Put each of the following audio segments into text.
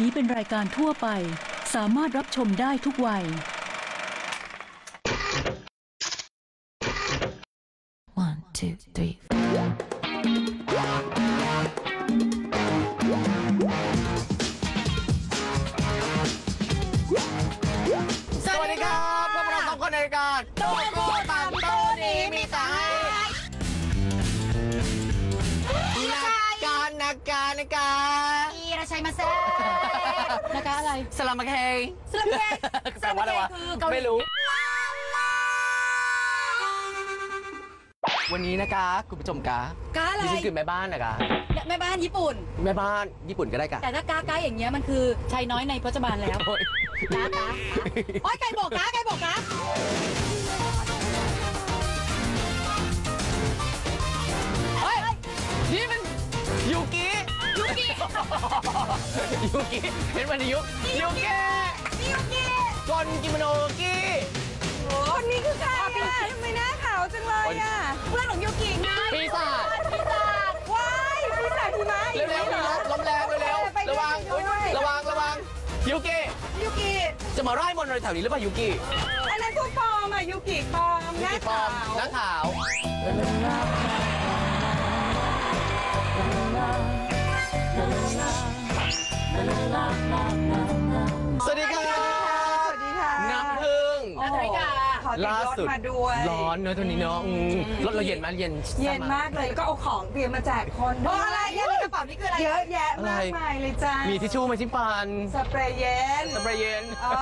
นี้เป็นรายการทั่วไป สามารถรับชมได้ทุกวัย One, two, three. มาเคยสลัมเคแปลว่าอะไรวะคือเกาหลีไม่รู้ วันนี้นะคะคุณผู้ชมกากาอะไรดิฉันคือแม่บ้านนะคะแม่บ้านญี่ปุ่น แม่บ้านญี่ปุ่นก็ได้กะแต่ถ้ากากาอย่างเงี้ยมันคือชายน้อยในพจบาลแล้วโอ้ยกากาโอ้ยไก่บอกกาไก่บอกกาเฮ้ยนี่มันยูกิ ยูกิยูกิเป็นวันยุยูกิยูกิกอนกิโมโนกิคนนี้คือใครอะทำไมหน้าขาวจังเลยอะเพื่อนของยูกิไงปีศาจปีศาจว้ายปีศาจหิมะเร็วๆมีลมลมแรงเร็วๆระวังอุ๊ยระวังระวังยูกิยูกิจะมาไล่มนต์อะไรแถวนี้หรือเปล่ายูกิอันนั้นตัวปลอมอะยูกิปลอมหน้าปลอขามวหน้าขาว สวัสดีครับสวัสดีค่ะน้ำพึ่ง นัทริกา ขอติดล่ารถสุด มาด้วย ร้อนเนอะตัวนี้เนอะอืมรถเราเย็นไหมเย็นเย็นมากเลยแล้วก็เอาของเตรียมมาแจกคนโอ้ด้วยอะไรเนี่ยในกระเป๋านี่คืออะไรเยอะแยะมากมายเลยจ้ามีมีทิชชู่ไหมาชิฟันสเปรย์เย็นสเปรย์เย็น อ๋อ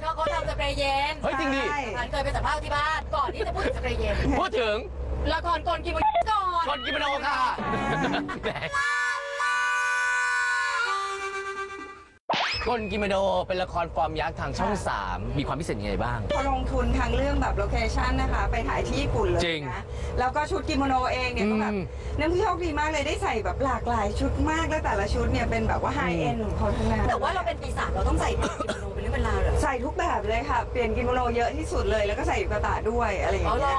เขาเขาทำสเปรย์เย็นเฮ้ยจริงดิ ใช่ ฉันเคยไปสัมภาษณ์ที่บ้าน ก่อนที่จะพูดถึงสเปรย์เย็น พูดถึงละครกลกินก่อนคนกินมโนค่ะแหม คนกินมโนเป็นละครฟอร์มยักษ์ทางช่อง 3 มีความพิเศษยังไงบ้าง เขาลงทุนทางเรื่องแบบโลเคชั่นนะคะ ไปถ่ายที่ญี่ปุ่นเลยจริงนะแล้วก็ชุดกิโมโนเองเนี่ยก็แบบอืม น้ำพี่โชคดีมากเลยได้ใส่แบบหลากหลายชุดมากแล้วแต่ละชุดเนี่ยเป็นแบบว่าไฮเอ็นของเขาทั้งนั้นแต่ว่าเราเป็นปีศาจเราต้องใส่กิโมโน ใส่ทุกแบบเลยค่ะ เปลี่ยนกิโมโนเยอะที่สุดเลย แล้วก็ใส่กระตาด้วยอะไรอย่างอ๋อเหรเงี้อย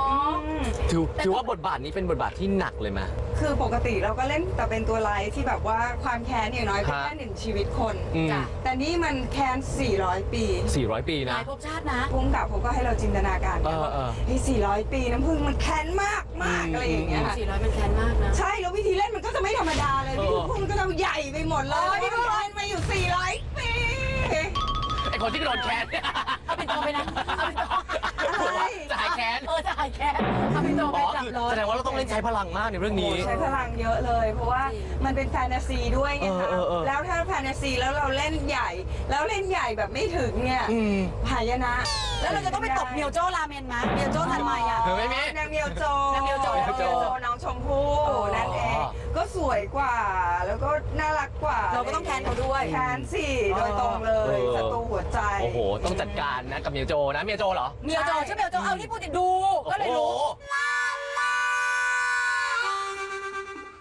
อื ม ถือถือว่าบทบาทนี้เป็นบทบาทที่หนักเลยไหม คือปกติเราก็เล่นแต่เป็นตัวร้ายที่แบบว่าความแค้นอย่างน้อยเป็นฮะแค่หนึ่งชีวิตคน อืมจ้ะ แต่นี่มันแค้น 400 ปี400 ปีหนะ ลายภพชาตินะ พุ่งกับผมก็ให้เราจินตนาการกันว่าเออเออไอ้400 ปีน้ำพึ่งมันแค้นมากมากอะไรอย่างเงี้ยค่ะสี่ร้อยมันแค้นมากนะ ใช่แล้ววิธีเล่นมันก็จะไม่ธรรมดาเลยเอวิอธีพุ่งมันก็จะใหญ่ไปหมดเลยอ๋อเพราะมันเล่นมาอยู่ 400ปีไอ คนที่โดนแค้นเอาเป็นตัวไปนะเอาเป็นตัวอะไรจะหายแค้นเออจะหายแค้นเอาเป็นตัวไปอ๋อจับคือรถแสดงว่าเราต้องเล่นใช้พลังมากในเรื่องนี้โอ้ใช้พลังเยอะเลย เพราะว่าจริงมันเป็นแฟนตาซีด้วยไงคะเออเออเออ แล้วถ้าแฟนตาซีแล้วเราเล่นใหญ่ แล้วเล่นใหญ่แบบไม่ถึงเนี่ยอืม หายนะแล้วเราจะต้องไปตบเมียวโจ้ราเมนมั้ยเมียวโจ้ทันไหมอะ เออไม่มี นางเมียวโจนางเมียวโจ นางเมียวโจน้องชมพู่อ๋อนั่นเอง ก็สวยกว่า แล้วก็น่ารักกว่าเราก็ต้องแทนเขาด้วย แทนสิโดยตรงเลยเออ ศัตรูหัวใจ โอ้โห ต้องจัดการนะกับเมียโจนะเมียโจเหรอเมียวโจชื่อเมียวโจเอาที่พูดติดดู ก็เลยรู้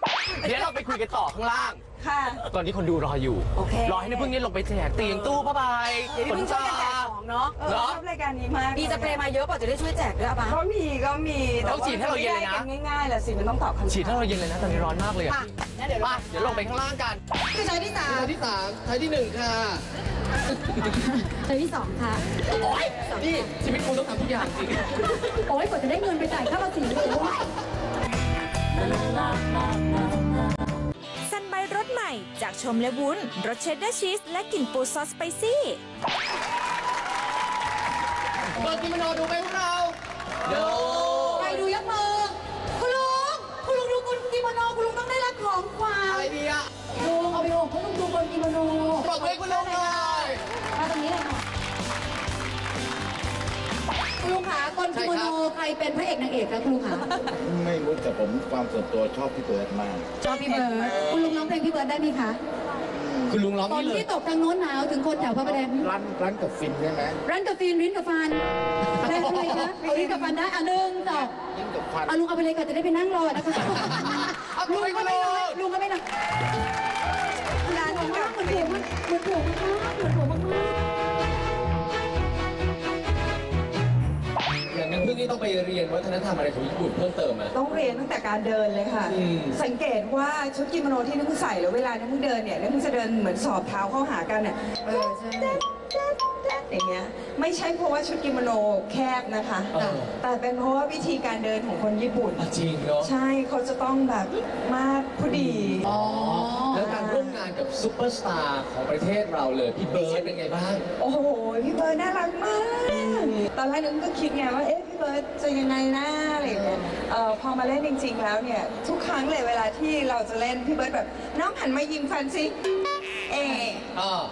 โอ้โหเดี๋ยวเราไปคุยกันต่อข้างล่าง ค่ะ ตอนนี้คนดูรออยู่ โอเค รอให้น้ำพึ่งนี่ลงไปแจกเตียงตู้ผ้าใบเดี๋ยวนี้เพิ่งช่วยกันแจกของเนาะเออเหรอชอบรายการนี้มากมีสเปรย์มาเยอะป่ะจะได้ช่วยแจกด้วยอะปะก็มีก็มีต้องฉีดให้เราเย็นเลยนะแต่ว่าไม่ได้กัง่ายๆแหละสิมันต้องตอบคำถามฉีดถ้าเราเย็นเลยนะ ตอนนี้ร้อนมากเลยอะมางั้นเดี๋ยวมาเราเดี๋ยวลงไปข้างล่างกันคือใช้ที่สามท้ายที่สามท้ายที่หนึ่งค่ะเทอมที่สองค่ะ โอ๊ย นี่ชีวิตคุณต้องทำทุกอย่างจริงโอ้ยกว่าจะได้เงินไปจ่ายค่าภาษีโอ้ยซันไบรสให ม่จากชมและวุ้นรสเชดดาร์ชีสและกลิ่นปูซอสสไปซี่ เปิดกิมโนดูไหมพวกเราดูไปดูยักมือ คุณลุง คุณลุงดูคนกิโมโนคุณลุงต้องได้รับของขวัญอะไรดีอะลุงเอาไปโอบคุณลุงดูคนกิโมโนปรบมือให้คุณลุงหน่ ลุงคะคนกิโมโนใครเป็นพระเอกนางเอกคะคุณลุงคะไม่รู้แต่ผมความส่วนตัวชอบพี่เบิร์ดมากชอบพี่เบิร์ดคุณลุงร้องเพลงพี่เบิร์ดได้ไหมคะคุณลุงร้องตอนนี่เลยที่ตกทางโน้นหนาวถึงคนแถวพระประแดงร้านร้านกับฟินใช่ไหมร้านกาแฟริ้นกับฟันได้อะไรคะเอาริ้นกับฟันได้อะหนึ่งสองยิ่งกับควันเอาลุงเอาไปเลยค่ะจะได้ไปนั่งรอนะคะเอาไปลุงให้ก็คุณไม่ลุน้อยงลุงก็ไม่น้อยร้านของมากเหมือนถูกมากเหมือนถูกมากเหมือนถูกมาก นั้นพึ่งนี่ต้องไปเรียนวัวัฒนธรรมอะไรของญี่ปุ่นเพิ่มเติมไหม ต้องเรียนตั้งแต่การเดินเลยค่ะ อืม สังเกตว่าชุดกิโมโนที่น้ำมึงใส่แล้วเวลาน้ำมึงเดินเนี่ยน้ำมึงจะเดินเหมือนสอบเท้าเข้าหากันเนี่ยเออใช่ อย่างเงี้ยไม่ใช่เพราะว่าชุดกิโมโนแคบนะคะแต่เป็นเพราะว่าวิธีการเดินของคนญี่ปุ่น อะจริงเนาะ ใช่เขาจะต้องแบบมากพอดี อ๋อ แล้วการร่วมงานกับซูเปอร์สตาร์ของประเทศเราเลย พี่เบิร์ดเป็นไงบ้าง โอ้โห พี่เบิร์ดน่ารักมาก ตอนแรกนึกก็คิดไงว่าเอ๊ะพี่เบิร์ดจะยังไงนะอะไรอย่างเงี้ยเอ่อพอมาเล่นจริง ๆ แล้วเนี่ยทุกครั้งเลยเวลาที่เราจะเล่นพี่เบิร์ดแบบน้องหันมายิงฟันสิเอะอ่า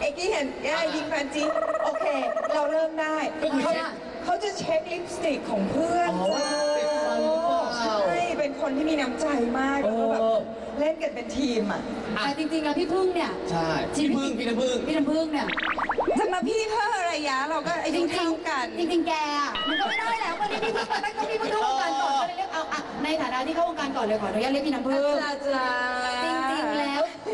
เอ็กกี้เห็นเอ้ยยิงฟันสิโอเค เราเริ่มได้ก็คือเขาเช็คเขาจะเช็คลิปสติกของเพื่อนอ๋อว่าติดฟันหรือเปล่า ใช่ เป็นคนที่มีน้ำใจมากแล้วก็แบบเออเล่นกันเป็นทีมอะ แต่จริงๆแล้วพี่พึ่งเนี่ย ใช่พี่พึ่งพี่น้ำพึ่ง พี่น้ำพึ่งเนี่ย จะมาพี่เพื่ออะไรยะเราก็อาจยุริงเท่ากันๆจริงๆแกอะมันก็ไม่ได้แล้ววันนี้พี่พึ่งมาตั้งต้องพี่พึ่งเข้าวงการก่อนก็เลยเรียกเอาอะในฐานะที่เข้าวงการก่อนเลยขออนุญาตเรียกพี่น้ำพึ่ง จ้าจ้าจริงๆแล้ว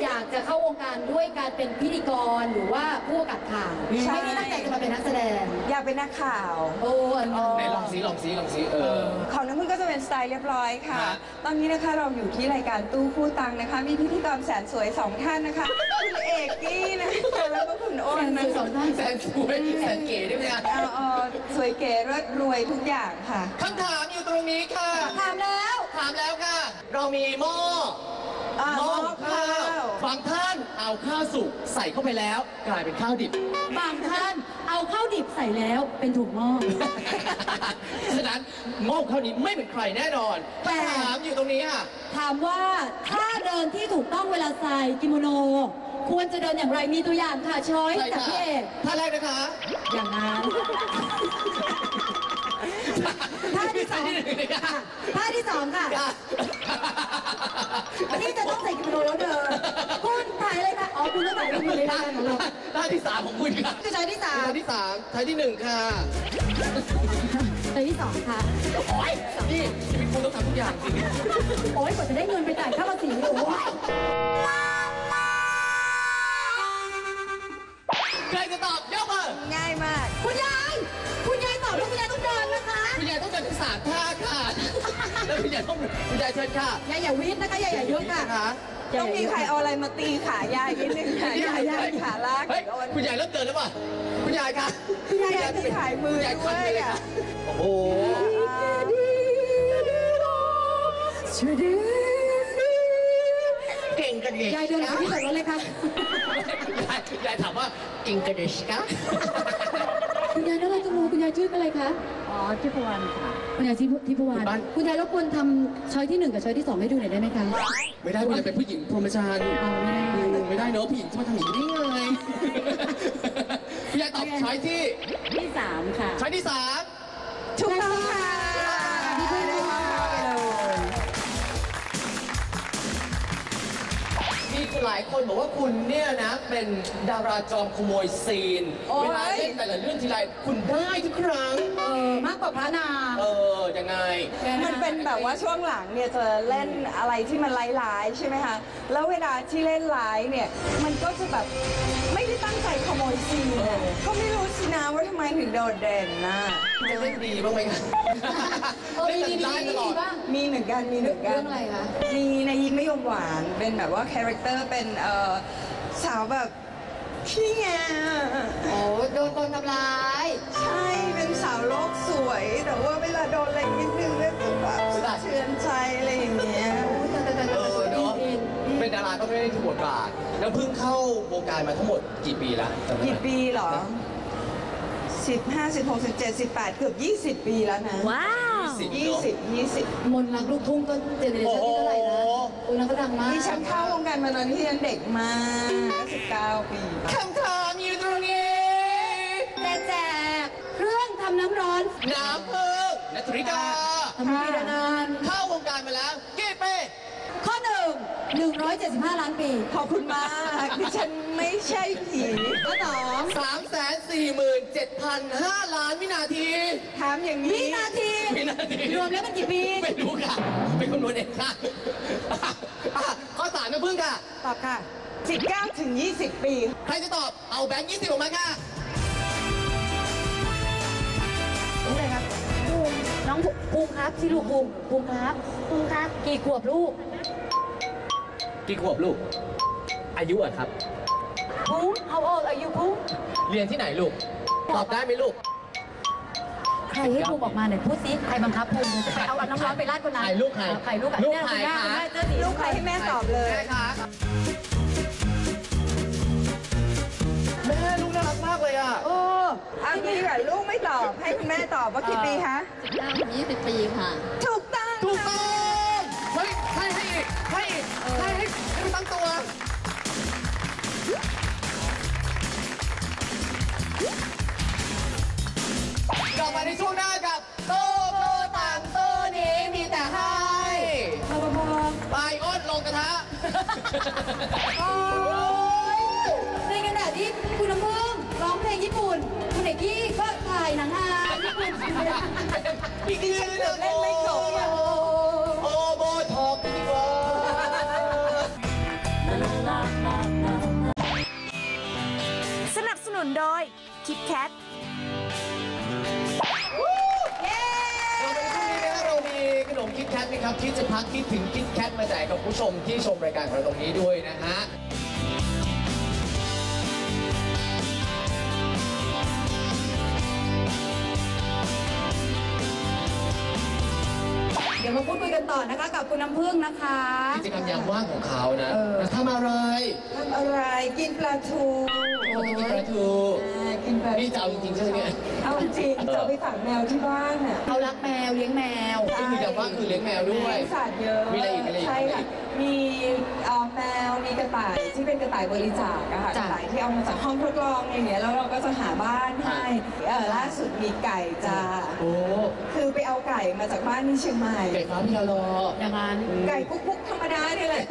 อยากจะเข้าวงการด้วยการเป็นพิธีกรหรือว่าผู้ประกาศข่าวไม่ได้ตั้งใจจะมาเป็นนักแสดง อยากเป็นนักข่าว โอ้อันนี้ไหนลองซิลองซิลองซิเออ ของน้ำพึ่งก็จะเป็นสไตล์เรียบร้อยค่ะ ฮะ ตอนนี้นะคะเราอยู่ที่รายการตู้คู่ตังนะคะ มีพิธีกรแสนสวยสองท่านนะคะ คุณเอกกี้นะคะแล้วก็คุณอ้นนะสองท่าน แสนสวยแสนเก๋ได้ไหมคะเอาเอาสวยเก๋รสรวยทุกอย่างค่ะ คำถามอยู่ตรงนี้ค่ะ ถามแล้ว ถามแล้วค่ะ เรามีหม้อ อ่าหม้อหม้อข้าข้าววบางท่านเอาข้าวสุกใส่เข้าไปแล้ว กลายเป็นข้าวดิบ บางท่านเอาข้าวดิบใส่แล้วเป็นถุงหม้อ ฉะนั้นหม้อข้าวนี้ไม่เป็นใครแน่นอนแต่ คำถามอยู่ตรงนี้ค่ะ ถามว่าถ้าเดินที่ถูกต้องเวลาใส่กิโมโน ควรจะเดินอย่างไรมีตัวอย่างค่ะช้อยใช่จากค่ะพี่เอกท่าแรกนะคะ อย่างนั้น คะค่ะท่าที่สองค่ะ อันนี้จะต้องใส่กิโมโนแล้วเดินคุณถ่ายเลยค่ะ อ๋อ คุณต้องถ่ายรูปอยู่ในรายการของเราท่าที่สามของคุณค่ะคือช้อยที่สามท่าที่สามท่าที่หนึ่งค่ะช้อยที่สองค่ะ โอ้ยนี่ชีวิตคุณต้องทำทุกอย่างจริงโอ๊ยกว่าจะได้เงินไปจ่ายค่าภาษีโอ้ยใครจะตอบยกมือง่ายมาก คุณยาย คุณยายตอบแล้วคุณยาย คุณยายต้องเดินถึงสามท่าค่ะ แล้วคุณยายต้องคุณยายเชิญค่ะ ยายอย่าวิทย์นะคะยายอย่ายุดค่ะนะคะต้องมีใครเอาอะไรมาตีขายายนิดนึงค่ะยายยายขาลากเฮ้ยโดนคุณยายเริ่มเดินแล้วป่ะคุณยายคะคุณยายตีขายมือคุณยายคันไปเลยด้วยค่ะอะโอ้โหเก่งกันเองยายเดินไปที่จอดรถเลยค่ะยายยายถามว่าเก่งกันเองคะ ยคุณยายชื่ออะไรคะ อ๋อทิพวรรณค่ะ คุณยายทิพทิพวรรณคุณยายรบกวนทำช้อยที่หนึ่งกับช้อยที่สองให้ดูหน่อยได้ไหมคะไม่ได้คุณยายเป็นผู้หญิงพรหมจรรย์เอาไม่ได้อืมไม่ได้เนอะผู้หญิงจะมาทำอย่างนี้ได้ไงคุณยายตอบช้อยที่ที่สามค่ะช้อยที่สามถูกต้องค่ะายคนบอกว่าคุณเนี่ยนะเป็นดาราจอมขโมยซีน โอ๊ย เวลาเล่นแต่ละเรื่องทีไรคุณได้ทุกครั้ง เออมากกว่าพระนาง เออ ยังไง มันเป็นแบบว่าช่วงหลังเนี่ยจะเล่นอะไรที่มันร้ายๆใช่ไหมคะ แล้วเวลาที่เล่นร้ายเนี่ย มันก็จะแบบไม่ได้ตั้งใจข โมยซีนอะก็ไม่รู้สินะว่าทำไมถึงโดดเด่นนะ จะเล่นดีบ้างไหมคะเออเล่นมีแบบมีได้มีตลอดบ้าง มีเหมือนกันมีเหมือนกันเรื่องอะไรคะ มีในยิ้มไม่ยมหวานเป็นแบบว่าคาแรคเตอร์เป็นเอ่อสาวแบบขี้แงโอ้โดนโดนทำร้าย ใช่เป็นสาวโลกสวย แต่ว่าเวลาโดนอะไรนิดนึงก็จะแบบสะเทือนใจอะไรอย่างเงี้ย เป็นดาราต้องไม่ได้ทุกบทบาท แล้วเพิ่งเข้าวงการมาทั้งหมดกี่ปีแล้วจำได้ไหมกี่ปีเหรอสิบห้าสิบหกสิบเจ็ดสิบแปดเกือบยี่สิบปีแล้วนะว้าวสิบยี่เนาะสิบยี่สิบมนต์รักลูกทุ่งก็เจเนอเรชั่นที่เท่าไหร่นะโอ้ยนั้นก็ดังมากดิฉันเข้าวงการมาตอนที่ยังเด็กมากก็สิบเก้าปี คำถามอยู่ตรงนี้แจกแจกเครื่องทำน้ำร้อนน้ำพึ่งนัทริกาทำปีละนาน เข้าวงการมาแล้ว 175 ล้านปีขอบคุณมาก ดิฉันไม่ใช่ผีก็หนอมสามแสนสี่หมื่นเจ็ดพันห้าล้านวินาที ถามอย่างนี้วินาที วินาที รวมแล้วมันกี่ปี ไม่รู้ค่ะ เป็นคำนวณเองค่ะข้อสามน้ำพึ่งค่ะ ตอบค่ะ 19 ถึง 20 ปี ใครจะตอบ เอาแบงค์ยี่สิบออกมาค่ะ รู้เลยครับภูมิน้องภูมิครับที่ลูกภูมิภูมิครับภูมิครับ กี่ขวบลูก กี่ขวบลูก อายุอะครับภูมิ how old are you ภูมิเรียนที่ไหนลูก ตอบได้ไหมลูก ใครให้ภูมิออกมาหน่อยพูดสิใครบังคับภูมิจะไปเอาน้ำร้อนไปราดคนนั้นใครลูกใครใครลูกอะลูกเนี่ยใครคุณแม่คะคุณแม่เจ้าหนีลูกใครให้แม่ตอบเลยแม่คะแม่ลูกน่ารักมากเลยอะ โอ้เอางี้ดีกว่าลูกไม่ตอบ ให้คุณแม่ตอบว่ากี่ปีคะยี่สิบปีค่ะ ถูกต้องถูกต้องเฮ้ยให้ให้อีกให้อีกให้ให้ให้มัน ตั้งตัว กลับมาในช่วงหน้ากับโตโตต่างโตนี้มีแต่ให้ไปอ้นลงกระทะในขณะที่คุณน้ำพึ่งร้องเพลงญี่ปุ่น คุณเอกกี้ก็ถ่ายหนังฮาญี่ปุ่นอีกทีนึงเล่นไม่จบอะ คิดแคทเราในช่วงนี้นะครับเรามีขนมคิดแคทนะครับที่จะพักคิดถึงคิดแคทมาแจกกับผู้ชมที่ชมรายการของเราตรงนี้ด้วยนะฮะเดี๋ยวมาพูดคุยกันต่อนะคะ กับคุณน้ำพึ่งนะคะ กิจกรรมยามว่างของเขานะทำอะไรทำอะไรกินปลาทู ปกติกินปลาทู อ่า กินปลาทูนี่จะเอาจริงๆใช่ไหมเนี่ย เอาจริงจะเอาไปฝากแมวที่บ้านอะเขารักแมวเลี้ยงแมว ก็คือยามว่างคือเลี้ยงแมวด้วยเลี้ยงสัตว์เยอะมีอะไรอีกอะไรอีก ใช่ค่ะมี เอ่อแมวมีกระต่ายที่เป็นกระต่ายบริจาคอะค่ะกจ้ะ ระต่ายที่เอามาจากห้องทดลองอย่างเงี้ยแล้วเราก็จะหาบ้านให้เออล่าสุดมีไก่จ้าโอ้คือไปเอาไก่มาจากบ้านที่เชียงใหม่ไก่ฟ้าพี่รออย่างนั้น ไก่กุ๊กๆธรรมดานี่แหละ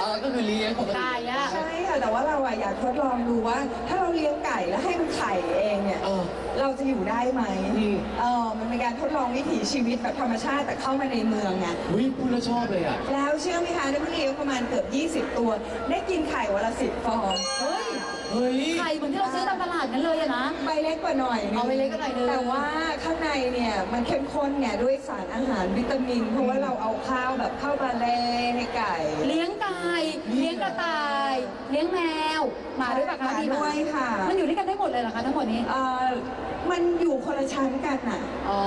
เออก็คือเลี้ยงปกติตายอะ ใช่ค่ะ แต่ว่าเราอะอยากทดลองดูว่า ถ้าเราเลี้ยงไก่แล้วให้มันไข่เองเนี่ย เออ เราจะอยู่ได้ไหมอืม เออมันเป็นการทดลองวิถีชีวิตแบบธรรมชาติแต่เข้ามาในเมืองไง อุ้ยพูดแล้วชอบเลยอะ แล้วเชื่อไหมคะได้เลี้ยงประมาณเกือบ 20 ตัว ได้กินไข่วันละสิบฟอง เฮ้ย เฮ้ย ไข่เหมือนที่เราซื้อตามตลาดกันเลยอะนะ ใบเล็กกว่าหน่อยนึงเอาใบเล็กกว่าหน่อยนึงแต่ว่าข้างในเนี่ยมันเข้มข้นไงด้วยสารอาหารวิตามิน เพราะว่าเราเอาข้าวแบบข้าวบาเล่ให้ไก่ เลี้ยงไก่เลี้ยงกระต่าย เลี้ยงแมวหมาด้วยปะหคะมามีหด้วยค่ะ มันอยู่ด้วยกันได้หมดเลยเหรอคะทั้งหมดนี้เอ่อมันอยู่คนละชั้นกันน่ะ อ๋อ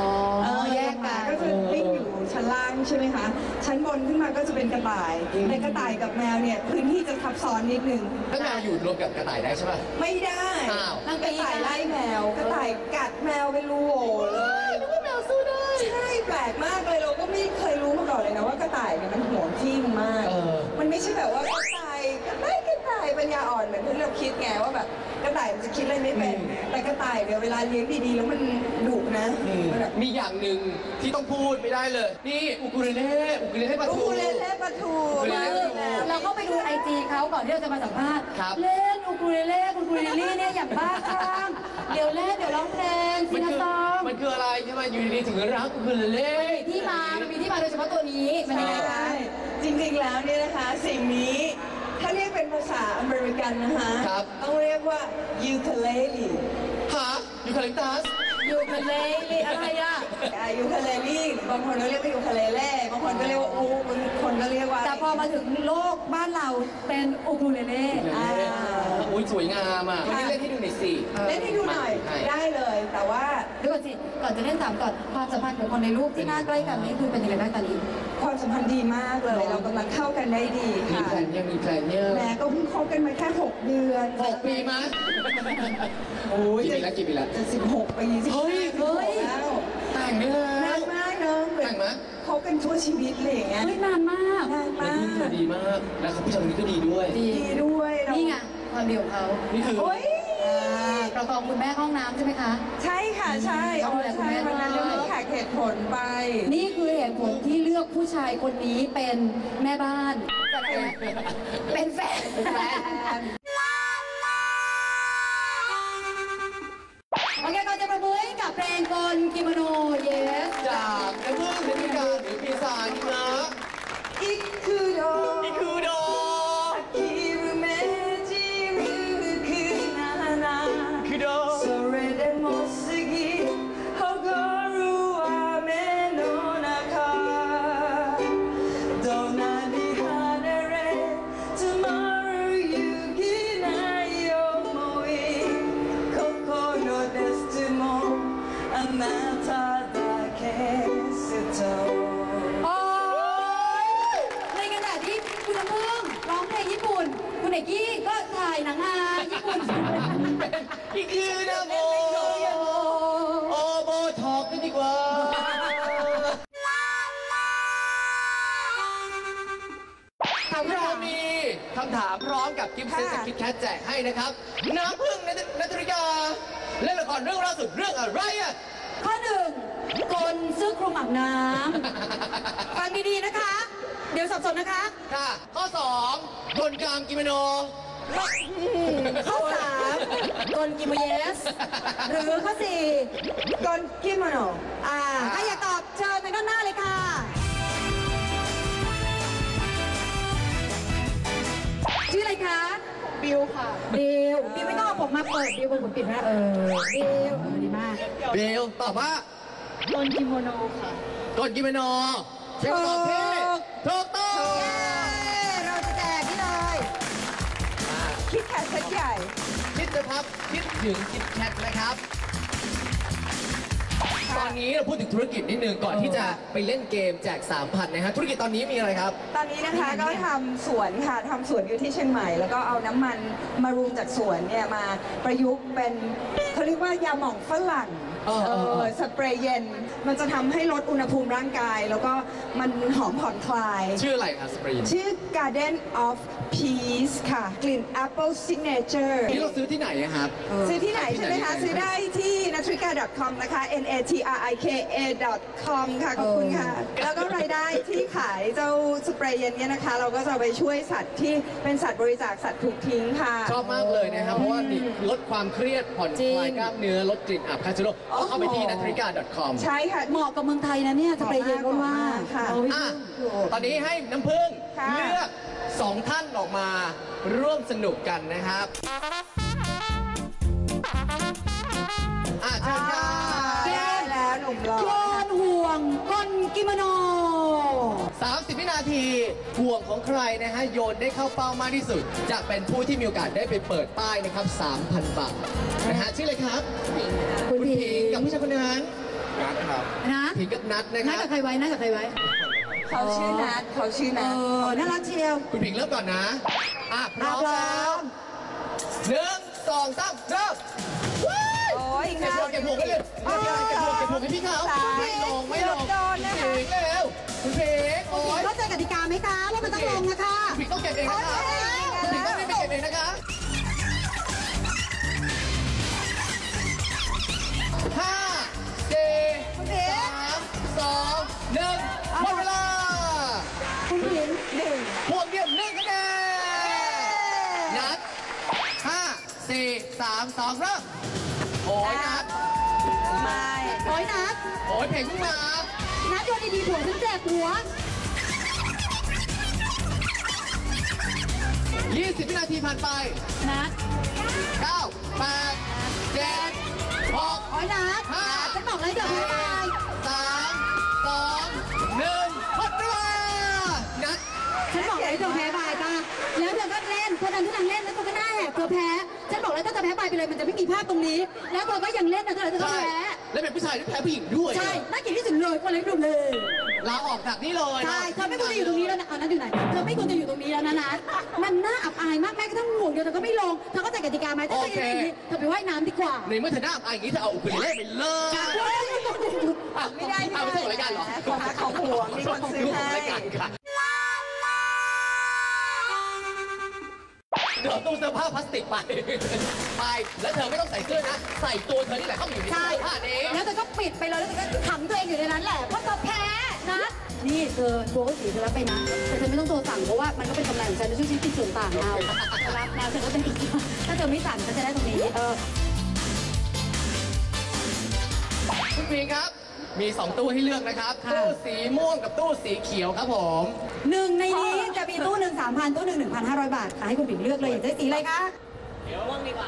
เออแยกกันก็จะวิ่งอยู่ ชั้นล่างใช่ไหมคะ ชั้นบนขึ้นมาก็จะเป็นกระต่ายอืมในกระต่ายกับแมวเนี่ยพื้นที่จะทับซ้อนนิดนึงถ้าแมวอยู่รวมกับกระต่ายได้ใช่ป่ะ ไม่ได้อ้าวกระต่ายไล่แมว กระต่ายกัดแมวเป็นรูโหว่เลย นึกว่าแมวสู้ได้ ใช่แปลกมากเลยเราก็ไม่เคยรู้มาก่อนเลยนะว่ากระต่ายเนี่ยมันห่วงที่มันมาก เออ มันไม่ใช่แบบว่ากระต่าย ปัญญาอ่อนเหมือนที่เราคิดไงว่าแบบกระต่ายมันจะคิดอะไรไม่เป็น แต่กระต่ายเนี่ยเวลาเลี้ยงดีๆ แล้วมันดุนะอืมมันแบบมีอย่างหนึ่งที่ต้องพูดไม่ได้เลย นี่อุกุเรเล่อุกุเรเล่ปลาอูทูเล่เล่ปลาทูอูคูเลเล่มาแล้วเราเข้าไปดูไอจีเขาก่อนที่เราจะมาสัมภาษณ์ ครับเล่นอูคูเลเล่คุณคูเลเล่เนี่ยอย่างบ้าคลั่งเดี๋ยวเล่นเดี๋ยวร้องเพลงซิมันนาคือซองมันคืออะไรใช่ไหมอยู่ดีๆถึงรักอุกุเรเล่ที่มามันมีที่มาโดยเฉพาะตัวนี้มันยังไงคะ ใช่จริงๆแล้วเนี่ยนะคะสิ่งนี้ ถ้าเรียกเป็นภาษาอเมริกันนะคะครับ ต้องเรียกว่ายูคาเลลีฮะยูคาลิปตัส ยูคาเลเล่อะไรอะ ยูคาเลลีบางคนก็เรียกว่ายูคาเลเล่บางคนก็เรียกว่าอูบางคนก็เรียกว่าแต่พอมาถึงโลกบ้านเราเป็นอูคูเลเล่อ่าอุ้ยสวยงามอะวันนี้เล่นให้ดูหน่อยสิเล่นให้ดูหน่อยให้ได้เลยแต่ว่าเดี๋ยวก่อนสิก่อนจะเล่นถามก่อนความสัมพันธ์ของคนในรูปที่หน้าใกล้กันนี่คือเป็นยังไงบ้างตอนนี้ความสัมพันธ์ดีมากเลย เรากำลังเข้ากันได้ดีมีค่ะแพลนยังมีแพลนเนี่ยแหม่ก็เพิ่งคบกันมาแค่6เดือนหกปีมั้ยโอ้ยกี่ปีแล้วกี่ปีแล้วจะ16ปีสิบเฮ้ย คบกันชั่วชีวิตเลยอย่างเงี้ยเฮ้ยนานมาก นานแล้วมาพี่เธอกดีมากแล้วเขาผู้ชายคนนี้ก็ดีด้วย ดี ดีด้วยเรานี่ไงความดีของเขานี่คือ โอ้ยอ่าประคองคุณแม่เข้าห้องน้ำใช่ไหมคะ ใช่ค่ะใช่เอาเอาเลยคุณใช่แม่วันนั้นด้วยเรื่องแขกเหตุผลไปนี่คือเหตุผลที่เลือกผู้ชายคนนี้เป็นแม่บ้าน เป็นแฟนแฟน ถ่ายหนังงานญี่ปุ่นอีกคือนะโมโอโบทอกกันดีกว่าเรามีคำถามพร้อมกับกิฟต์เซตค่ะจากคิดแคทแจกให้นะครับ น้ำพึ่งนัทนัทริกาเล่นละครเรื่องล่าสุดเรื่องอะไรอะข้อหนึ่งกลซื้อคลุมอาบน้ำฟังดีๆนะคะเดี๋ยวสับสนนะคะ ค่ะ ข้อ2คนกลางกิโมโน ข้อสามกลกิโมเยส หรือข้อสี่กอนกิโมโนอ่าถ้าอยากตอบเชิญไปด้านหน้าเลยค่ะ ชื่ออะไรคะ บิวค่ะ บิวบิวไม่ต้องเอาผมมาเปิดบิวเป็นผมปิดนะเออบิวเออดีมากเบลตอบว่ากลกิโมโนค่ะ กดกิโมโนเป็นคำตอบที่ คิดแคทเซตใหญ่ คิดนะครับคิดถึงคิดแคทนะครับ ตอนนี้เราพูดถึงธุรกิจนิดนึงก่อนที่จะไปเล่นเกมแจก 3,000นะฮะธุรกิจตอนนี้มีอะไรครับ ตอนนี้นะคะก็ทำสวนค่ะทำสวนอยู่ที่เชียงใหม่ แล้วก็เอาน้ำมันมารุมจากสวนเนี่ยมาประยุกต์เป็นเขาเรียกว่ายาหม่องฝรั่ง เออเออ เออสเปรย์เย็น มันจะทำให้ลดอุณหภูมิร่างกาย แล้วก็มันหอมผ่อนคลาย ชื่ออะไรครับสปรีนชื่อ Garden of Peace ค่ะ กลิ่น Apple Signature นี่เราซื้อที่ไหนอะครับซื้อที่ไหนใช่ไหมคะที่ไหนซื้อได้ที่ natrika.com นะคะ n a t r i k a com ค่ะ ขอบคุณค่ะ แล้วก็รายได้ที่ขายเจ้าสเปรย์เย็นเนี่ยนะคะ เราก็จะเอาไปช่วยสัตว์ที่เป็นสัตว์บริจาคสัตว์ถูกทิ้งค่ะ ชอบมากเลยนะครับ เพราะว่านี่ลดความเครียดผ่อนคลายกล้ามเนื้อลดกลิ่นอับคาเชโรก็เข้าไปที่ n a t r i k a c o m ใช่ค่ะ เหมาะกับเมืองไทยนะเนี่ยจะไปเย็นก็ว่าค่ะ เอาไว้อะดูตอนนี้ให้น้ำพึ่งค่ะ เลือกสองท่านออกมาร่วมสนุกกันนะครับ 30วินาทีห่วงของใครนะฮะโยนได้เข้าเป้ามากที่สุด จะเป็นผู้ที่มีโอกาสได้ไปเปิดป้ายนะครับ 3,000 บาทนะฮะชื่ออะไรครับ คุณผิงผิงกับผู้ชายคนนั้นนัดครับนะผิงกับนัทนะคนัรัดบกับใครไว้นัดกับใครไว้ เขาชื่อนัทเขาชื่อเอนัทอน่ารักเชียวคุณผิงเริ่มก่อนนะอะพร้อมอะพร้อมแล้วหนึ่งสองสามเริ่มว้าย โอ้ยเก็บพวงเก็บพวงไปเลยเก็บพวงเก็บพวงเก็บพวงให้พี่เขาสายไม่ลงไม่ลง โดน ไหมคะว่ามันต้องลงนะคะคุณผิงต้องเก็บเองนะคะคุณผิงต้องไม่ไปเก็บเองนะคะห้าสี่สามสองหนึ่งหมดเวลาคุณผิงหนึ่งพวงเดียวหนึ่งคะแนนนัดห้าสี่สามสองเริ่มโอ้ยนัดไม่โอ้ยนัดโอ้ยเพลงเพิ่งมานัดโยนดีๆผัวฉันแจกหัว 20 วินาทีผ่านไป นัด9 8 7 6 โอ้ยนัดห้าฉันบอกเลยเดี๋ยวพี่ตาย3 2 1หมดเวลานัด ฉันบอกเลยเธอแพ้บายป่ะแล้วเธอก็เล่นเธอดันทุลังเล่นแล้วเธอก็หน้าแหกเธอแพ้ ฉันบอกแล้วถ้าเธอแพ้บายไปเลยมันจะไม่มีภาพตรงนี้ แล้วเธอก็ยังเล่นนะเธอเธอก็ใช่แพ้และเป็นผู้ชายที่แพ้ผู้หญิงด้วยใช่น่าเกลียดที่สุดเลยคนเล็กดูเลย ลาออกจากนี่เลยใช่เธอไม่ควรจะอยู่ตรงนี้แล้วนะเอานัดอยู่ไหน เธอไม่ควรจะอยู่ตรงนี้แล้วนะนัดมันน่าอับอายมากแม้กระทั่งห่วงเดียวเธอก็ไม่ลง เธอก็ใจกติกาไหมถ้าเธอยังอย่างนี้เธอไปว่ายน้ำดีกว่าในเมื่อเธอหน้าอับอายอย่างนี้เธอเอาอุคุเลเล่ไปเลยอะไม่ได้เอาไปส่งรายการเหรอของรักของห่วงมีคนซื้อให้รายการค่ะเดี๋ เสื้อผ้าพลาสติกไป ไป แล้วเธอไม่ต้องใส่เสื้อนะ ใส่ตัวเธอนี่แหละเข้ามาอยู่ในใช่เสื้อผ้านี้ แล้วเธอก็ปิดไปเลยแล้วเธอก็ขังตัวเองอยู่ในนั้นแหละเพราะเธอแพ้นะนี่เธอตัวก็สีเธอรับไปนะแต่เธอไม่ต้องโทรสั่งเพราะว่ามันก็เป็นกำไรของฉันช่วยฉันติดส่วนต่างเอาเธอรับแล้วเธอก็เป็นถ้าเธอไม่สั่งฉันจะได้ตรงนี้เออ คุณพีครับ มี 2 ตู้ให้เลือกนะครับค่ะตู้สีม่วงกับตู้สีเขียวครับผม หนึ่งในนี้จะมีตู้หนึ่งสามพันตู้หนึ่งหนึ่งพันห้าร้อยบาทค่ะให้คุณผิงเลือกเลยอยากได้สีอะไรคะ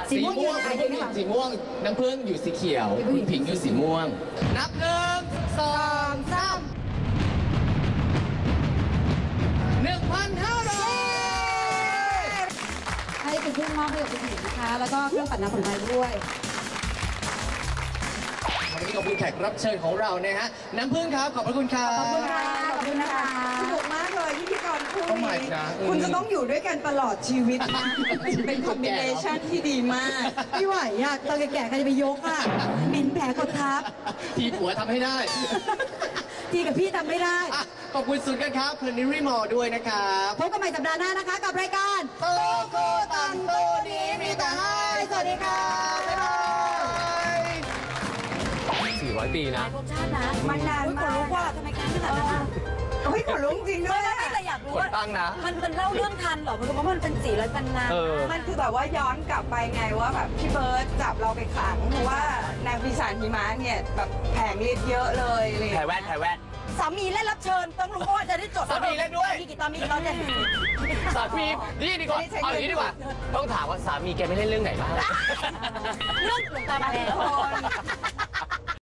สีม่วงยืนไหนสียืนม่วงไหนสีม่วงน้ำผึ้งอยู่สีเขียวเป็นผู้คุหญิณงผิงอยู่สีม่วง นับหนึ่งสองสามหนึ่งพันห้าร้อยให้คุณพึ่งมอบให้กับคุณผิงนะคะ แล้วก็เครื่องปั่นน้ำผลไม้ด้วยข วันนี้ขอบคุณแขกรับเชิญของเรานะฮะน้ำพึ่งครับขอบพระคุณครับขอบคุณค่ะขอบคุณนะคะสนุกมากเลยพิธีกรคู่ Oh my นี้ God คุณจะต้องอยู่ด้วยกันตลอดชีวิตนะเป็นคอมบิเนชันที่ดีมากไม่ไหวอะตอนแก่ๆใครจะไปยกอะเหม็นแผลกดทับ ทีผัวทำให้ได้ทีกับพี่ทำไม่ได้ อะขอบคุณศูนย์การค้าเพลินนิรีมอลด้วยนะครับพบกันใหม่สัปดาห์หน้านะคะ กับรายการ โตโกตันโตนี้มีแต่ให้สวัสดีครับ บ๊ายบาย400ปีนะมันนานมากว่าทำไมแกไม่ตัดนะคะโอ้ยขนลุกจริงด้วยอะแต่อยากรู้กดว่าตั้งนะ มันมันเล่าเรื่องทันเหรอเพราะว่ามันเป็นสีแล้วกันนานเออ มันคือแบบว่าย้อนกลับไปไงว่าแบบพี่เบิร์ตจับเราไปขังเพราะว่านางปีศาจหิมะเนี่ยแบบแผงฤทธิ์เยอะเลยอะไรอย่างแถเลยแว่นแถแว่น สามีเล่นรับเชิญต้องรู้ว่าจะได้จดสามีเล่นด้วย มีกี่ตอนมีกี่ตอนเนี่ยสามีนี่ดีกว่าเอาอย่างนี้ดีกว่า ต้องถามว่าสามีแกไม่เล่นเรื่องไหนบ้าง เรื่องหลวงตามาแล้ว